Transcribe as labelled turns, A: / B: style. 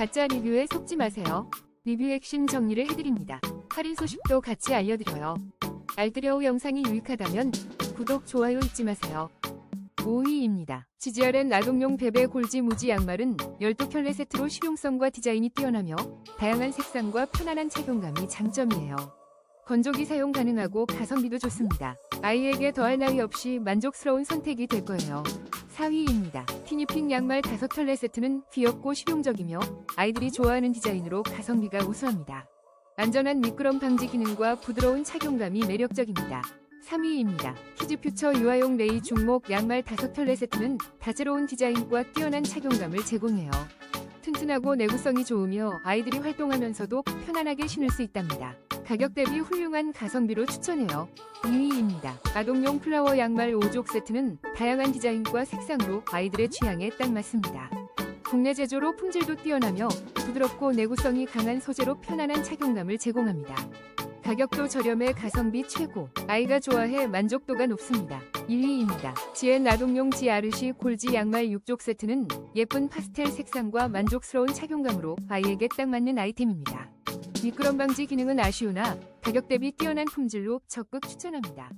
A: 가짜 리뷰에 속지 마세요. 리뷰 핵심 정리를 해드립니다. 할인 소식도 같이 알려드려요. 알뜰여우 영상이 유익하다면 구독, 좋아요 잊지 마세요. 5위입니다. GGRN 아동용 베베 골지 무지 양말은 12켤레 세트로 실용성과 디자인이 뛰어나며 다양한 색상과 편안한 착용감이 장점이에요. 건조기 사용 가능하고 가성비도 좋습니다. 아이에게 더할 나위 없이 만족스러운 선택이 될 거예요. 4위입니다. 티니핑 양말 5켤레 세트는 귀엽고 실용적이며 아이들이 좋아하는 디자인으로 가성비가 우수합니다. 안전한 미끄럼 방지 기능과 부드러운 착용감이 매력적입니다. 3위입니다. 키즈퓨처 유아용 레이 중목 양말 5켤레 세트는 다채로운 디자인과 뛰어난 착용감을 제공해요. 튼튼하고 내구성이 좋으며 아이들이 활동하면서도 편안하게 신을 수 있답니다. 가격 대비 훌륭한 가성비로 추천해요. 2위입니다. 아동용 플라워 양말 5족 세트는 다양한 디자인과 색상으로 아이들의 취향에 딱 맞습니다. 국내 제조로 품질도 뛰어나며 부드럽고 내구성이 강한 소재로 편안한 착용감을 제공합니다. 가격도 저렴해 가성비 최고. 아이가 좋아해 만족도가 높습니다. 1위입니다. 지엔 아동용 지아르시 골지 양말 6족 세트는 예쁜 파스텔 색상과 만족스러운 착용감으로 아이에게 딱 맞는 아이템입니다. 미끄럼 방지 기능은 아쉬우나 가격 대비 뛰어난 품질로 적극 추천합니다.